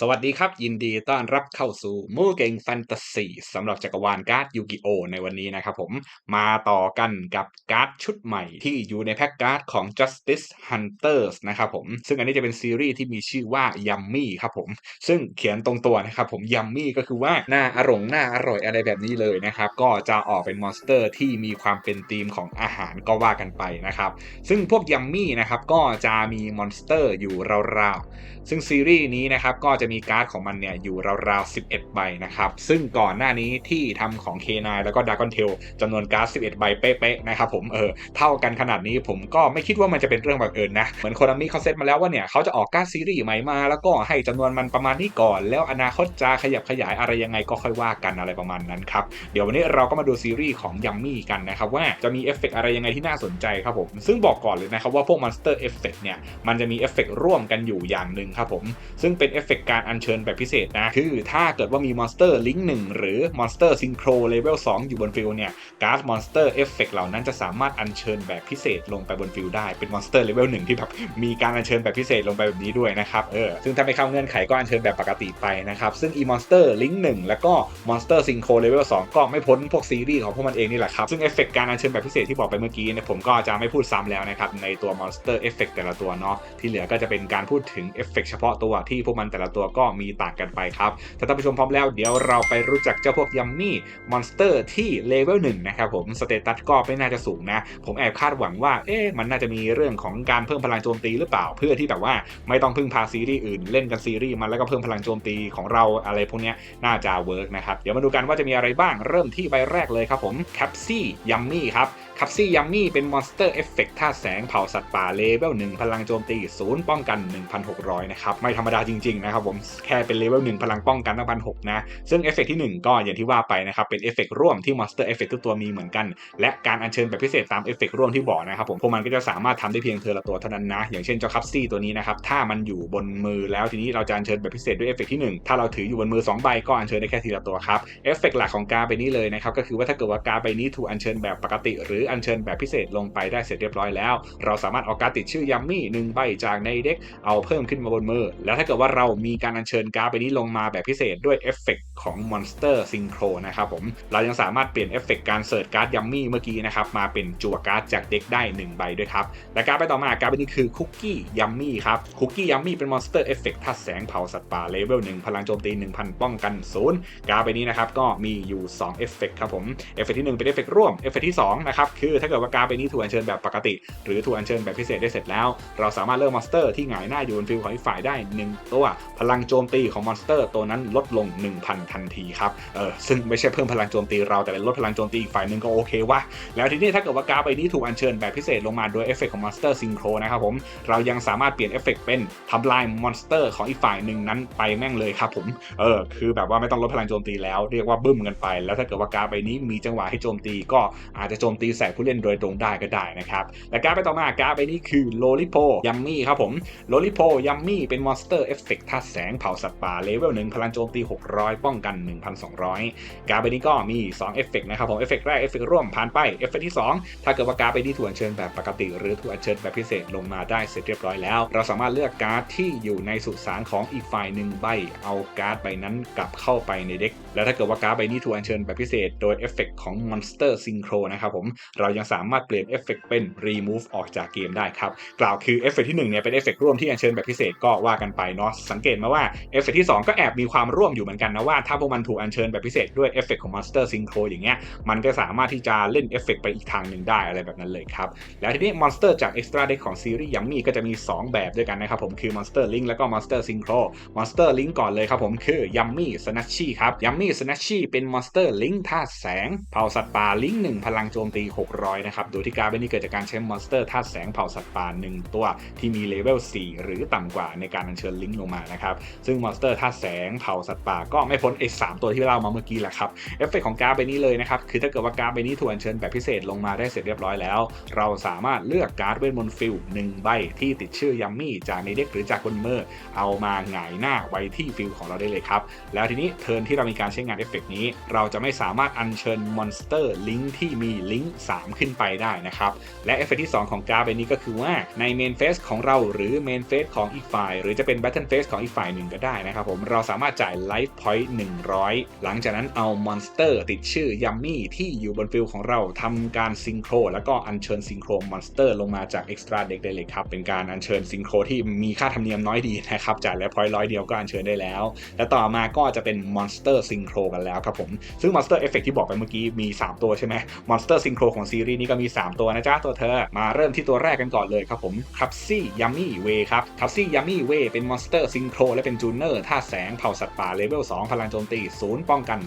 สวัสดีครับ ยินดีต้อนรับเข้าสู่มูเก่งแฟนตาซีสำหรับจักรวาลการ์ดยูกิโอในวันนี้นะครับผมมาต่อกันกับการ์ดชุดใหม่ที่อยู่ในแพ็กการ์ดของ Justice Hunters นะครับผมซึ่งอันนี้จะเป็นซีรีส์ที่มีชื่อว่า Yummy ครับผม ซึ่งเขียนตรงตัวนะครับผม Yummy ก็คือว่าหน้าอร่งหน้าอร่อยอะไรแบบนี้เลยนะครับ ก็จะออกเป็นมอนสเตอร์ที่มีความเป็นธีมของอาหารก็ว่ากันไปนะครับ ซึ่งพวก Yummy นะครับก็จะมีมอนสเตอร์อยู่ราวๆซึ่งซีรีส์นี้นะครับก็จะมีการ์ดของมันเนี่ยอยู่ราวๆ 11 ใบนะครับ ซึ่งก่อนหน้านี้ที่ทำของ K9 แล้วก็ Dragon Tail จำนวนการ์ด 11 ใบเป๊ะๆนะครับผมเออเท่ากันขนาดนี้ผมก็ไม่คิดว่ามันจะเป็นเรื่องบังเอิญนะ เหมือนโคนามิเขาเซตมาแล้วว่าเนี่ยเขาจะออกการ์ดซีรีส์ใหม่มา แล้วก็ให้จำนวนมันประมาณนี้ก่อน แล้วอนาคตจะขยับขยายอะไรยังไงก็ค่อยว่ากันอะไรประมาณนั้นครับเดี๋ยววันนี้เราก็มาดูซีรีส์ของยัมมี่กันนะครับว่าจะมีเอฟเฟกอะไรยังไงที่น่าสนใจครับผมซึ่งบอกก่อนเลยนะครับว่าพวกมอนสเตอร์เอฟเฟกเนี่ยมันจะมีเอฟเฟกร่วมกันอยู่อย่างหนึ่งครับผมซึ่งเป็นเอฟเฟกกการอัญเชิญแบบพิเศษนะ คือถ้าเกิดว่ามีมอนสเตอร์ลิงก์หนึ่งหรือมอนสเตอร์ซิงโครเลเวล2อยู่บนฟิลเนี่ยการ์ดมอนสเตอร์เอฟเฟกเหล่านั้นจะสามารถอัญเชิญแบบพิเศษลงไปบนฟิลได้เป็นมอนสเตอร์เลเวลหนึ่งที่แบบมีการอัญเชิญแบบพิเศษลงไปแบบนี้ด้วยนะครับเออซึ่งถ้าไม่เข้าเงื่อนไขก็อัญเชิญแบบปกติไปนะครับซึ่งอีมอนสเตอร์ลิงก์หนึ่งแล้วก็มอนสเตอร์ซิงโครเลเวล2ก็ไม่พ้นพวกซีรีส์ของพวกมันเองนี่แหละครับซึ่งเอฟเฟกการอัญเชิญแบบพิเศษที่บอกไปเมื่อกี้เนี่ยผมก็จะไม่พูดซ้ำแล้วนะครับในตัวมอนสเตอร์เอฟเฟกแต่ละตัวเนาะที่เหลือก็จะเป็นการพูดถึงเอฟเฟกเฉพาะตัวที่พวกมันแต่ละตัวก็มีต่างกันไปครับ ถ้าท่านผู้ชมพร้อมแล้วเดี๋ยวเราไปรู้จักเจ้าพวกยัมมี่มอนสเตอร์ที่เลเวลหนึ่งนะครับผมสเตตัสก็ไม่น่าจะสูงนะ ผมแอบคาดหวังว่าเอ๊ะมันน่าจะมีเรื่องของการเพิ่มพลังโจมตีหรือเปล่า เพื่อที่แบบว่าไม่ต้องพึ่งพาซีรีส์อื่นเล่นกันซีรีส์มันแล้วก็เพิ่มพลังโจมตีของเราอะไรพวกนี้น่าจะเวิร์กนะครับเดี๋ยวมาดูกันว่าจะมีอะไรบ้างเริ่มที่ใบแรกเลยครับผมแคปซี่ยัมมี่ครับ คับซี่ยัมมี่เป็นมอนสเตอร์เอฟเฟกต์ท่าแสงเผาสัตว์ป่าเลเวล1พลังโจมตีศูนย์ป้องกัน 1,600 นะครับ ไม่ธรรมดาจริง ๆ นะครับผมแค่เป็นเลเวล1พลังป้องกันตั้งพันหนะ ซึ่งเอฟเฟกที่ 1 ก็อย่างที่ว่าไปนะครับ เป็นเอฟเฟกร่วมที่มอนสเตอร์เอฟเฟกทุกตัวมีเหมือนกัน และการอัญเชิญแบบพิเศษตามเอฟเฟกร่วมที่บอกนะครับผมพวกมันก็จะสามารถทำได้เพียงเธอละตัวเท่านั้นนะ อย่างเช่นเจ้าคับซี่ตัวนี้นะครับถ้ามันอยู่บนมือแล้วทีนี้เราจะอัญเชิญแบบพิเศษด้วยเอฟเฟกที่1ถ้าเราถืออยู่บนมือ2ใบก็อัญเชิญได้แค่ทีละตัวครับเอฟเฟกหลักของการใบนี้เลยนะครับก็คือว่าถ้าเกิดว่าการใบนี้ถูกอัญเชิญแบบปกติหรืออัญเชิญแบบพิเศษลงไปได้เสร็จเรียบร้อยแล้ว เราสามารถเอาการติดชื่อยัมมี่หนึ่งใบจากในเด็กเอาเพิ่มขึ้นมาบนมือ แล้วถ้าเกิดว่าเรามีการอัญเชิญการ์ดไปนี้ลงมาแบบพิเศษด้วยเอฟเฟกของมอนสเตอร์ซิงโครนะครับผมเรายังสามารถเปลี่ยนเอฟเฟกการเสิร์ชการ์ดยัมมี่เมื่อกี้นะครับมาเป็นจั่วการ์ดจากเด็กได้ 1 ใบด้วยครับและการ์ดไปต่อมาการ์ดไปนี้คือคุกกี้ยัมมี่ครับคุกกี้ยัมมี่เป็นมอนสเตอร์เอฟเฟกต์ทัดแสงเผาสัตว์ป่าเลเวล1พลังโจมตี 1000 ป้องกันศูนย์การ์ดไปนี้นะครับก็มีอยู่2เอฟเฟกครับผมเอฟเฟกที่ 1 เป็นเอฟเฟกร่วมเอฟเฟกที่2นะครับคือถ้าเกิดว่าการไปนี้ถูกอัญเชิญแบบปกติ หรือถูกอัญเชิญแบบพิเศษได้เสร็จแล้ว เราสามารถเลือกมอนสเตอร์ที่หงายหน้าอยู่บนฟิลของอีกฝ่ายได้1ตัวพลังโจมตีของมอนสเตอร์ตัวนั้นลดลง 1,000 ทันทีครับเออซึ่งไม่ใช่เพิ่มพลังโจมตีเราแต่เป็นลดพลังโจมตีอีกฝ่ายหนึ่งก็โอเควะแล้วทีนี้ถ้าเกิดว่าการ์ดใบนี้ถูกอัญเชิญแบบพิเศษลงมาโดยเอฟเฟกของมอนสเตอร์ซิงโครนะครับผมเรายังสามารถเปลี่ยนเอฟเฟกเป็นทำลายมอนสเตอร์ของอีกฝ่ายหนึ่งนั้นไปแม่งเลยครับผมเออคือแบบว่าไม่ต้องลดพลังโจมตีแล้วเรียกว่าบึ้มกันไป แล้วถ้าเกิดว่าการ์ดใบนี้มีจังหวะให้โจมตีก็อาจจะโจมตีใส่ผู้เล่นโดยตรงได้ก็ได้นะครับและการไปต่อมาการ์ดใบนี้คือโลลิโพยัมมี่ครับผมโลลิโพยัมมี่เป็นมอนสเตอร์เอฟเฟกต์ท่าแสงเผาสัตว์ป่าเลเวลหนึ่งพลังโจมตี 600 ป้องกัน 1,200 การ์ดใบนี้ก็มี2เอฟเฟกต์นะครับผมเอฟเฟกต์แรกเอฟเฟกต์ร่วมผ่านไปเอฟเฟกต์ที่ 2 ถ้าเกิดว่าการ์ดใบนี้ถูกอัญเชิญแบบปกติ หรือถูกอัญเชิญแบบพิเศษลงมาได้เสร็จเรียบร้อยแล้ว เราสามารถเลือกการ์ดที่อยู่ในสุสานของอีกฝ่ายหนึ่งใบเอาการ์ดใบนั้นกลับเข้าไปในเด็กแล้วถ้าเกิดว่าการ์ดใบนี้ถูกอัญเชิญแบบพิเศษ โดยเอฟเฟกต์ของ Monster Synchro นะครับผมเรายังสามารถเปลี่ยนเอฟเฟกต์เป็น Remove ออกจากเกมได้ครับ กล่าวคือเอฟเฟกต์ที่1เนี่ยเป็นเอฟเฟกต์ร่วมที่อัญเชิญแบบพิเศษก็ว่ากันไปเนาะสังเกตมาว่าเอฟเฟกต์ที่ 2 ก็แอบมีความร่วมอยู่เหมือนกันนะว่าถ้าพวกมันถูกอัญเชิญแบบพิเศษด้วยเอฟเฟกต์ของ Monster Synchro อย่างเงี้ยมันก็สามารถที่จะเล่นเอฟเฟกต์ไปอีกทางหนึ่งได้อะไรแบบนั้นเลยครับแล้วทีนี้มอนสเตอร์จาก Extra Deck ของซีรีส์ยัมมี่ก็จะมี 2 แบบด้วยกันนะครับผมคือ Monster Link แล้วก็ Monster Synchro Monster Link ก่อนเลยครับผมคือ Yummy Snatchy ครับ Yummy Snatchy เป็น Monster Link ธาตุแสงเผาสัตว์ป่าลิงก์หนึ่งพลังโจมตี600 นะครับ โดยที่การเป็นนี้เกิดจากการใช้มอนสเตอร์ธาตุแสงเผาสัตว์ป่า1ตัว ที่มีเลเวล 4 หรือต่ำกว่าในการอัญเชิญลิงก์ลงมานะครับ ซึ่งมอนสเตอร์ธาตุแสงเผาสัตว์ป่าก็ไม่พ้นไอ้สตัวที่เล่ามาเมื่อกี้แหละครับ เอฟเฟกของการ์ดใบนี้เลยนะครับ คือถ้าเกิดว่าการ์ดใบนี้ถูกอัญเชิญแบบพิเศษลงมาได้เสร็จเรียบร้อยแล้ว เราสามารถเลือกการ์ดเวทมนต์ฟิลหนึ่งใบที่ติดชื่อยัมมี่จากในเด็กหรือจากบนเมือเอามาหงายหน้าไว้ที่ฟิลของเราได้เลยครับแล้วทีนี้เทิร์นที่เรามีการใช้งานเอฟเฟกนี้ เราจะไม่สามารถอัญเชิญมอนสเตอร์ลิงก์ที่มีลิงก์3 ขึ้นไปได้นะครับ และเอฟเฟกที่ 2 ของการ์ดใบนี้ก็คือว่าในเมนเฟสของเราหรือเมนเฟสของอีกฝ่าย หรือจะเป็นแบทเทิลเฟสของอีกฝ่ายหนึ่งก็ได้นะครับผมเราสามารถจ่ายไลฟ์พอยต์100 หลังจากนั้นเอามอนสเตอร์ติดชื่อยัมมี่ที่อยู่บนฟิลของเราทำการซิงโครแล้วก็อัญเชิญซิงโครมอนสเตอร์ลงมาจากเอ็กซ์ตร้าเด็กได้เลยครับเป็นการอัญเชิญซิงโครที่มีค่าธรรมเนียมน้อยดีนะครับจ่ายแล้วพอยต์ร้อยเดียวก็อัญเชิญได้แล้ว และต่อมาก็จะเป็นมอนสเตอร์ซิงโครกันแล้วครับผมซึ่งมอนสเตอร์เอฟเฟกที่บอกไปเมื่อกี้มี 3 ตัวใช่ไหมมอนสเตอร์ซิงโครของซีรีส์นี้ก็มี 3 ตัวนะจ๊ะตัวเธอ มาเริ่มที่ตัวแรกกันก่อนเลยครับผมคับซี่ยัมมี่เวครับคับซี่ยัมมี่เวเป็นมอนสเตอร์ซิงโครและเป็นจูเนอร์ท่าแสงเผ่าสัตว์ป่าเลเวล2พลังโจมตี0ป้องกัน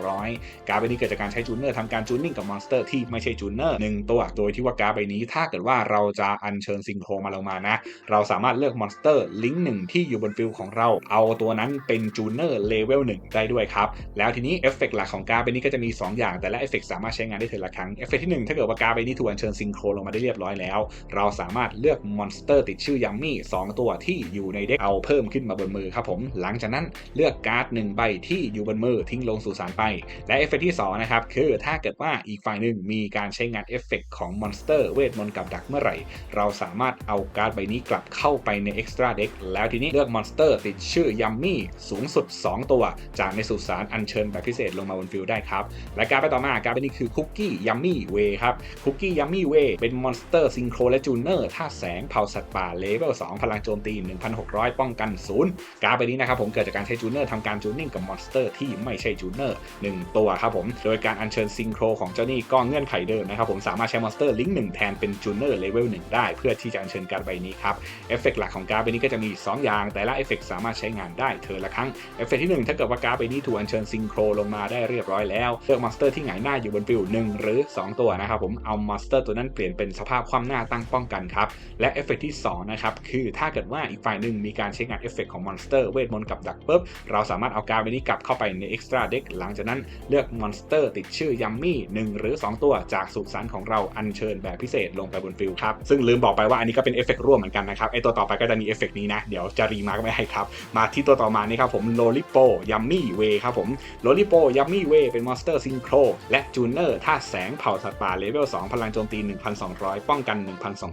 2,200 การ์ดใบนี้เกิดจากการใช้จูเนอร์ทำการจูนนิ่งกับมอนสเตอร์ที่ไม่ใช่จูเนอร์หนึ่งตัวโดยที่ว่าการ์ดใบนี้ถ้าเกิดว่าเราจะอัญเชิญซิงโครมาลงมานะ เราสามารถเลือกมอนสเตอร์ลิงก์หนึ่งที่อยู่บนฟิลของเรา เอาตัวนั้นเป็นจูเนอร์เลเวลหนึ่งได้ด้วยครับแล้วทีนี้เอฟเฟกหลักของการ์ดใบนี้ก็จะมี 2 อย่างแต่ละเอฟเฟกสามารถใช้งานได้เทละครั้งเอฟเฟกที่ 1 ถ้าเกิดว่าการใบนี้ถูกอัญเชิญซิงโครลงมาได้เรียบร้อยแล้ว เราสามารถเลือกมอนสเตอร์ติดชื่อยัมมี่2ตัวที่อยู่ในเด็กเอาเพิ่มขึ้นมาบนมือครับผม หลังจากนั้นเลือกการ์ดหนึ่งใบที่อยู่บนมือทิ้งลงสู่สารไป และเอฟเฟกที่2นะครับคือถ้าเกิดว่าอีกฝ่ายหนึ่งมีการใช้งานเอฟเฟกของมอนสเตอร์เวทมนต์กับดักเมื่อไหร่ เราสามารถเอาการ์ดใบนี้กลับเข้าไปใน Extra Deck แล้วทีนี้เลือกมอนสเตอร์ติดชื่อยัมมี่สูงสุด 2 ตัว จากในสุสานอัญเชิญแบบพิเศษลงมาบนฟิลได้ครับและการ์ดไปต่อมาการ์ดใบนี้คือคุกกี้ยัมมี่เวครับคุกกี้ยัมมี่เวเป็นมอนสเตอร์ซิงโครและจูเนอร์ท่าแสงเผาสัตว์ป่าเลเวล2พลังโจมตี 1,600 ป้องกัน0การ์ดใบนี้นะครับผมเกิดจากการใช้จูเนอร์ทำการจูนนิ่งกับมอนสเตอร์ที่ไม่ใช่จูเนอร์1ตัวครับผมโดยการอัญเชิญซิงโครของเจ้านี่ก็เงื่อนไขเดิมนะครับผมสามารถใช้มอนสเตอร์ลิงก์หนึ่งแทนเป็นจูเนอร์เลเวล1ได้ เพื่อที่จะอัญเชิญการใบนี้ครับเอฟเฟกหลักของการใบนี้ก็จะมี 2 อย่าง แต่ละเอฟเฟกสามารถใช้งานได้เธอละครั้งเอฟเฟกที่ 1 ถ้าเกิดว่าการใบนี้ถูกอัญเชิญซิงโครลงมาได้เรียบร้อยแล้วเลือกมอนสเตอร์ที่หงายหน้าอยู่บนฟิล1หรือ 2ตัวนะครับผมเอามอนสเตอร์ตัวนั้นเปลี่ยนเป็นสภาพคว่ำหน้าตั้งป้องกันครับและเอฟเฟกที่2นะครับคือถ้าเกิดว่าอีกฝ่ายหนึ่งมีการใช้งานเอฟเฟกของมอนสเตอร์เวทมนต์กับดักปุ๊บเราสามารถเอาการ์ดใบนี้กลับเข้าไปใน Extra Deck หลังจากนั้นเลือกมอนสเตอร์ติดชื่อยัมมี่1หรือ 2 ตัวจากสุสานของเราอัญเชิญแบบพิเศษลงไปบนฟิลครับซึ่งลืมบอกไปว่าอันนี้ก็เป็นเอฟเฟกร่วมเหมือนกันนะครับไอตัวต่อไปก็จะมีเอฟเฟกนี้นะเดี๋ยวจะรีมาร์กไม่ให้ครับมาที่ตัวต่อมานี่ครับผมโลลิโปยัมมี่เวครับผมโลลิโปยัมมี่เวเป็นมอนสเตอร์ซิงโครและจูเนอร์ท่าแสงเผ่าสตว์ป่าเลเวล2พลังโจมตี 1,200 ป้องกัน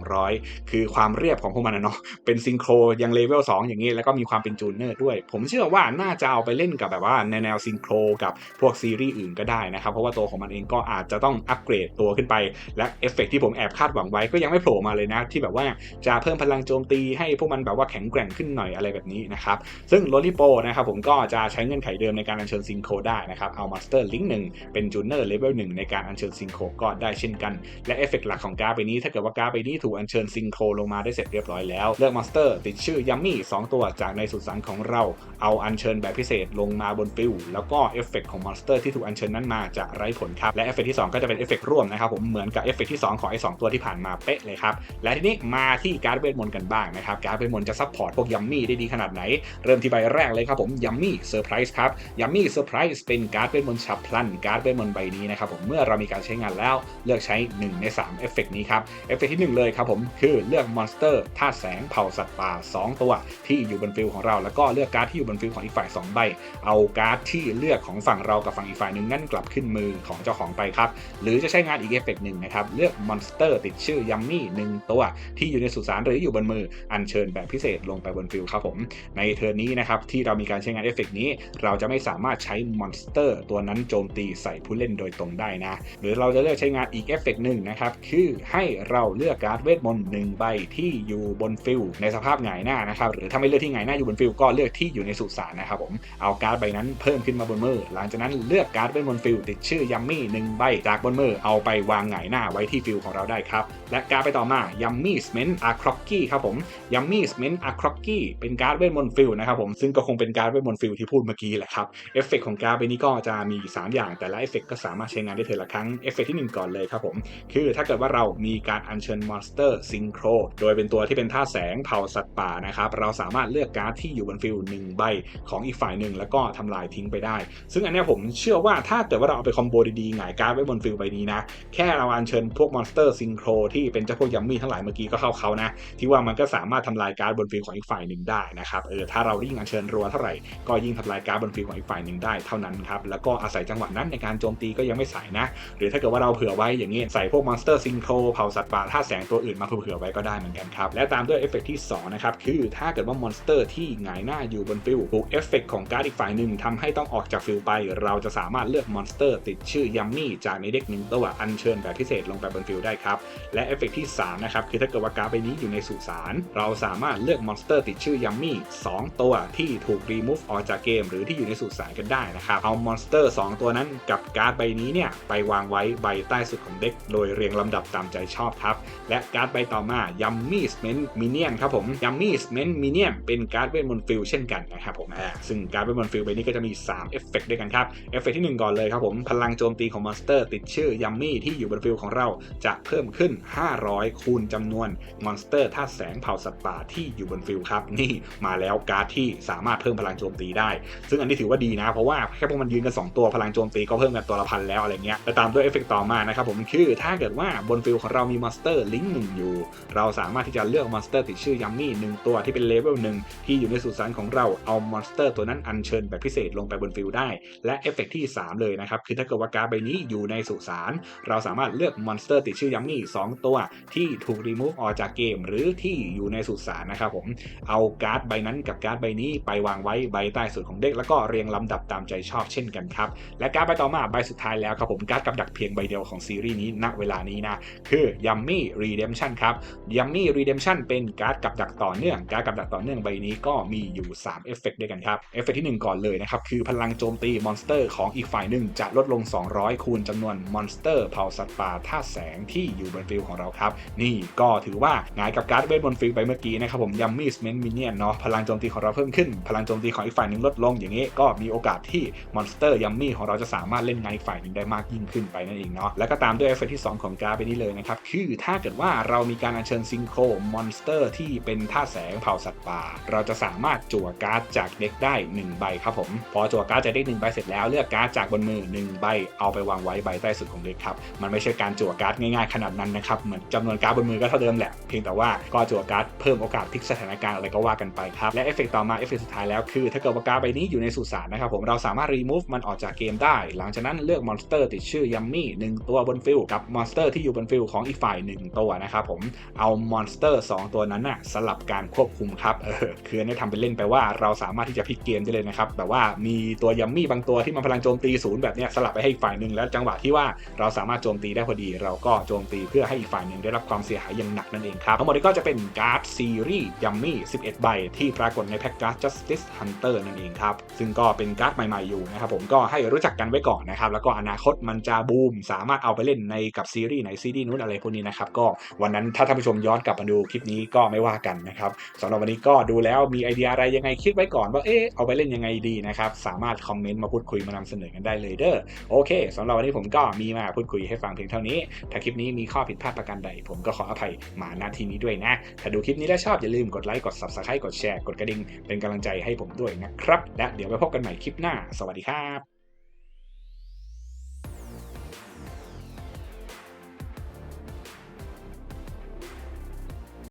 1,200 คือความเรียบของพวกมันนะเนาะเป็นซิงโครยังเลเวล2อย่างนี้ แล้วก็มีความเป็นจูเนอร์ด้วย ผมเชื่อว่าน่าจะเอาไปเล่นกับแบบว่าในแนวซิงโครกับพวกซีรีส์อื่นก็ได้นะครับ เพราะว่าตัวของมันเองก็อาจจะต้องอัปเกรดตัวขึ้นไป และเอฟเฟกที่ผมแอบคาดหวังไว้ก็ยังไม่โผล่มาเลยนะ ที่แบบว่าจะเพิ่มพลังโจมตีให้พวกมันแบบว่าแข็งแกร่งขึ้นหน่อยอะไรแบบนี้นะครับซึ่งโรลิโปนะครับผมก็จะใช้เงื่อนไขเดิมในการอัญเชิญซิงโคได้นะครับเอามาสเตอร์ลิงก์หนึ่งเป็นจูเนอร์เลเวลหนึ่งในการอัญเชิญซิงโคกได้เช่นกัน และเอฟเฟกหลักของการ์ดใบนี้ถ้าเกิดว่าการ์ดใบนี้ถูกอัญเชิญซิงโครลงมาได้เสร็จเรียบร้อยแล้ว เลือกมาสเตอร์ ติดชื่อยัมมี่2ตัวจากในสุสานของเรา เอาอัญเชิญแบบพิเศษลงมาบนฟิลแล้วก็เอฟเฟกของมอนสเตอร์ที่ถูกอัญเชิญนั้นมาจะไร้ผลครับและเอฟเฟกที่2ก็จะเป็นเอฟเฟกร่วมนะครับผมเหมือนกับเอฟเฟกที่2ของไอ้สตัวที่ผ่านมาเป๊ะเลยครับและทีนี้มาที่การ์ดเวทมนต์กันบ้างนะครับการ์ดเวทมนต์จะซัพพอร์ตพวกยัมมี่ได้ดีขนาดไหน เริ่มที่ใบแรกเลยครับผมยัมมี่เซอร์ไพรส์ครับยัมมี่เซอร์ไพรส์เป็นการ์ดเวทมนต์ฉับพลันการ์ดเวทมนต์ใบนี้นะครับผมเมื่อเรามีการใช้งานแล้วเลือกใช้ 1 ใน 3 เอฟเฟกนี้ครับ เอฟเฟกที่ 1 เลยครับผมคือเลือกมอนสเตอร์ธาตุแสงเผ่าสัตว์ป่า 2 ตัวที่อยู่บนฟิลของเรา แล้วก็เลือกการ์ดที่อยู่บนฟิลของอีกฝ่าย 2 ใบ เอาการ์ดที่เลือกของฝั่งเรากับฝั่งอีกฝ่ายหนึ่งนั่นกลับขึ้นมือของเจ้าของไปครับ หรือจะใช้งานอีกเอฟเฟกหนึ่งนะครับ เลือกมอนสเตอร์ติดชื่อยัมมี่หนึ่งตัวที่อยู่ในสุสานหรืออยู่บนมืออัญเชิญแบบพิเศษลงไปบนฟิลครับผม ในเทิร์นนี้นะครับที่เรามีการใช้งานเอฟเฟกนี้ เราจะไม่สามารถใช้มอนสเตอร์ตัวนั้นโจมตีใส่ผู้เล่นโดยตรงได้นะ หรือเราจะเลือกใช้้งานอีกเอฟเฟกหนึ่งนะครับ คือให้เราเลือกการ์ดเวทมนต์หนึ่งใบที่อยู่บนฟิลในสภาพหงายหน้านะครับ หรือถ้าไม่เลือกที่หงายหน้าอยู่บนฟิลก็เลือกที่อยู่ในสุสานนะครับผมเอาการ์ดใบนั้นเพิ่มขึ้นมาบนมือ หลังจากนั้นเลือกการ์ดเวทมนต์ฟิลติดชื่อยัมมี่หนึ่งใบจากบนมือเอาไปวางหงายหน้าไว้ที่ฟิลของเราได้ครับและการ์ดไปต่อมายัมมี่สเมนอาครอกกี้ครับผมยัมมี่สเมนอาครอกกี้เป็นการ์ดเวทมนต์ฟิลนะครับผมซึ่งก็คงเป็นการ์ดเวทมนต์ฟิลที่พูดเมื่อกี้แหละครับเอฟเฟกของการ์ดใบนี้ก็จะมี 3 อย่างแต่ละเอฟเฟกก็สามารถใช้งานได้เทอละครั้งเอฟเฟกที่1ก่อนเลยครับผม คือถ้าเกิดว่าเรามีการอัญเชิญมอนสเตอร์ซิงโครโดยเป็นตัวที่เป็นท่าแสงเผาสัตว์ป่านะครับ เราสามารถเลือกการ์ดที่อยู่บนฟิลหนึ่งใบของอีกฝ่ายหนึ่งแล้วก็ทำลายทิ้งไปได้ ซึ่งอันนี้ผมเชื่อว่าถ้าเกิดว่าเราเอาไปคอมโบดีๆหงายการ์ดไว้บนฟิลใบนี้นะ แค่เราอัญเชิญพวกมอนสเตอร์ซิงโครที่เป็นเจ้าพวกยัมมี่ทั้งหลายเมื่อกี้ก็เข้าเขานะ ที่ว่ามันก็สามารถทำลายการ์ดบนฟิลของอีกฝ่ายหนึ่งได้นะครับ เออ ถ้าเรายิ่งอัญเชิญรัวเท่าไหร่ ก็ยิ่งทำลายการ์ดบนฟิลของอีกฝ่ายหนึ่งได้เท่านั้นครับ แล้วก็อาศัยจังหวะนั้นในการโจมตีก็ยังไม่สายนะ หรือถ้าเกิดว่าเราเผื่อไว้อย่างนี้ใส่พวกมอนสเตอร์ซิงโครเผาสัตว์ป่าท่าแสงตัวอื่นมาเผื่อไว้ก็ได้เหมือนกันครับ และตามด้วยเอฟเฟกที่2นะครับคือถ้าเกิดว่ามอนสเตอร์ที่หงายหน้าอยู่บนฟิลถูกเอฟเฟกของการ์ดอีกฝ่ายหนึ่งทำให้ต้องออกจากฟิลไป เราจะสามารถเลือกมอนสเตอร์ติดชื่อยัมมี่จากในเด็กหนึ่งตัวอัญเชิญแบบพิเศษลงไปบนฟิลได้ครับและเอฟเฟกที่3นะครับคือถ้าเกิดว่าการ์ดใบนี้อยู่ในสุสานเราสามารถเลือกมอนสเตอร์ติดชื่อยัมมี่2ตัวที่ถูกรีมูฟออกจากเกม หรือที่อยู่ในสุสานกันได้นะครับเอามอนสเตอร์ 2 ตัวนั้นกับการ์ดใบนี้เนี่ยไปวางไว้ใบใต้สุดของเด็กโดยเรียงลำดับตามใจชอบครับ และการ์ดใบต่อมายัมมี่สเมนมิเนียนครับผมยัมมี่สเมนมิเนียนเป็นการ์ดเวทมนต์ฟิลเช่นกันนะครับผมอ่าซึ่งการ์ดเวทมนต์ฟิลใบนี้ก็จะมี 3 เอฟเฟกต์ด้วยกันครับ เอฟเฟกต์ที่ 1 ก่อนเลยครับผม พลังโจมตีของมอนสเตอร์ ติดชื่อยัมมี่ที่อยู่บนฟิลของเราจะเพิ่มขึ้น 500 คูณจำนวนมอนสเตอร์ธาตุแสงเผ่าสัตว์ป่าที่อยู่บนฟิลครับนี่มาแล้วการ์ดที่สามารถเพิ่มพลังโจมตีได้ ซึ่งอันนี้ถือว่าดีนะ เพราะว่าแค่พวกมันยืนกัน2ตัวพลังโจมตีก็เพิ่มกันตัวละพันแล้วอะไรเงี้ยและตามด้วยเอฟเฟกต์ต่อมานะครับผมคือถ้าเกิดว่าบนฟิลของเรามีมอนสเตอร์ลิงก์หนึ่งอยู่ เราสามารถที่จะเลือกมอนสเตอร์ติดชื่อยัมมี่หนึ่งตัวที่เป็นเลเวลหนึ่งที่อยู่ในสุสานของเราเอามอนสเตอร์ตัวนั้นอัญเชิญแบบพิเศษลงไปบนฟิลได้ และเอฟเฟกต์ที่ 3 เลยนะครับ คือถ้าเกิดว่าการ์ดใบนี้อยู่ในสุสานเราสามารถเลือกมอนสเตอร์ติดชื่อยัมมี่2ตัวที่ถูกรีมูฟออกจากเกม หรือที่อยู่ในสุสานนะครับผมเอาการ์ดใบนั้นกับการ์ดใบนี้ไปวางไว้ใบใต้สุดของเด็กแล้วก็เรียงลำดับตามใจชอบเช่นกันครับและการ์ดใบต่อมาใบสุดท้ายแล้วครับผมการ์ดกับดักเพียงใบเดียวของซีรีส์นี้ณเวลานี้นะ คือ Yummy Redemption ครับ Yummy Redemption เป็นการ์ดกับดักต่อเนื่องการ์ดกับดักต่อเนื่องใบนี้ก็มีอยู่3เอฟเฟกต์ด้วยกันครับเอฟเฟกต์ที่ 1 ก่อนเลยนะครับ คือพลังโจมตีมอนสเตอร์ของอีกฝ่ายหนึ่งจะลดลง 200 คูณจำนวนมอนสเตอร์เผาสัตว์ป่าท่าแสงที่อยู่บนฟิลของเราครับ นี่ก็ถือว่าหงายกับการ์ดเวทบนฟิลไปเมื่อกี้นะครับผมยัมมี่สเมนมินเนี่ยนเนาะพลังโจมตีของเราเพิ่มขึ้น พลังโจมตีของอีกฝ่ายหนึ่งลดลงอย่างนี้ก็มีโอกาสที่มอนสเตอร์ยัมมี่ของเราจะสามารถเล่นงานอีกฝ่ายหนึ่งได้มากยิ่งขึ้นไปนั่นเองเนาะแล้วก็ตามด้วยเอฟเฟกต์ที่ 2 ของการ์ดไปนี้เลยนะครับ คือถ้าเกิดว่าเรามีการอัญเชิญซิงโครมอนสเตอร์ที่เป็นท่าแสงเผ่าสัตว์ป่า เราจะสามารถจั่วการ์ดจากเด็กได้ 1 ใบครับผม พอจั่วการ์ดจากเด็กหนึ่งใบเสร็จแล้วเลือกการ์ดจากบนมือ 1 ใบเอาไปวางไว้ใบใต้สุดของเด็กครับ มันไม่ใช่การจั่วการ์ดง่ายๆขนาดนั้นนะครับ เหมือนจำนวนการ์ดบนมือก็เท่าเดิมแหละ เพียงแต่ว่าก็จั่วการ์ดเพิ่มโอกาสพลิกสถานการณ์อะไรก็ว่ากันไปครับ และเอฟเฟกต์ต่อมาเอฟเฟกต์สุดท้ายแล้วคือ ถ้าเกิดว่าการ์ดใบนี้อยู่ในสุสานนะครับผมเราสามารถรีมูฟมันออกจากเกมได้ หลังจากนั้นเลือกมอนสเตอร์ติดชื่อยัมมี่หนึ่งตัวบนฟิลกับมอนสเตอร์ที่อยู่บนฟิลของอีกฝ่ายหนึ่งตัวนะครับผมเอามอนสเตอร์2 ตัวนั้นน่ะสลับการควบคุมครับเออคือเนี่ทำเป็นเล่นไปว่าเราสามารถที่จะพลิกเกมได้เลยนะครับแบบว่ามีตัวยัมมี่บางตัวที่มันพลังโจมตีศูนย์แบบเนี้ยสลับไปให้อีกฝ่ายหนึ่งแล้วจังหวะที่ว่าเราสามารถโจมตีได้พอดี เราก็โจมตีเพื่อให้อีกฝ่ายหนึ่งได้รับความเสียหายอย่างหนักนั่นเองครับทั้งหมดนี้ก็จะเป็นการ์ดซีรีส์ยัมมี่11 ใบ ที่ปรากฏในแพ็กการ์ด Justice Hunter นั่นเองครับซึ่งก็เป็นการ์ดใหม่ๆอยู่นะครับผมก็ให้รู้จักกันไว้ก่อนนะครับแล้วก็อนาคตมันจะบูมสามารถเอาไปเล่นในกับซีรีส์ไหนซีรีส์นู้นอะไรพวกนี้นะครับก็วันนั้นถ้าท่านผู้ชมย้อนกลับมาดูคลิปนี้ก็ไม่ว่ากันนะครับสำหรับวันนี้ก็ดูแล้วมีไอเดียอะไรยังไงคิดไว้ก่อนว่าเอ๊ะเอาไปเล่นยังไงดีนะครับสามารถคอมเมนต์มาพูดคุยมานำเสนอกันได้เลยเด้อโอเคสำหรับวันนี้ผมก็มีมาพูดคุยให้ฟังเพียงเท่านี้ ถ้าคลิปนี้มีข้อผิดพลาดประการใด ผมก็ขออภัยมาณที่นี้ด้วยนะ ถ้าดูคลิปนี้แล้วชอบอย่าลืมกดไลค์กด subscribe กดแชร์กดกระดิ่งเป็นกำลังใจให้ผมด้วยนะครับและเดี๋ยวไปพบกันใหม่คลิปหน้า สวัสดีครับ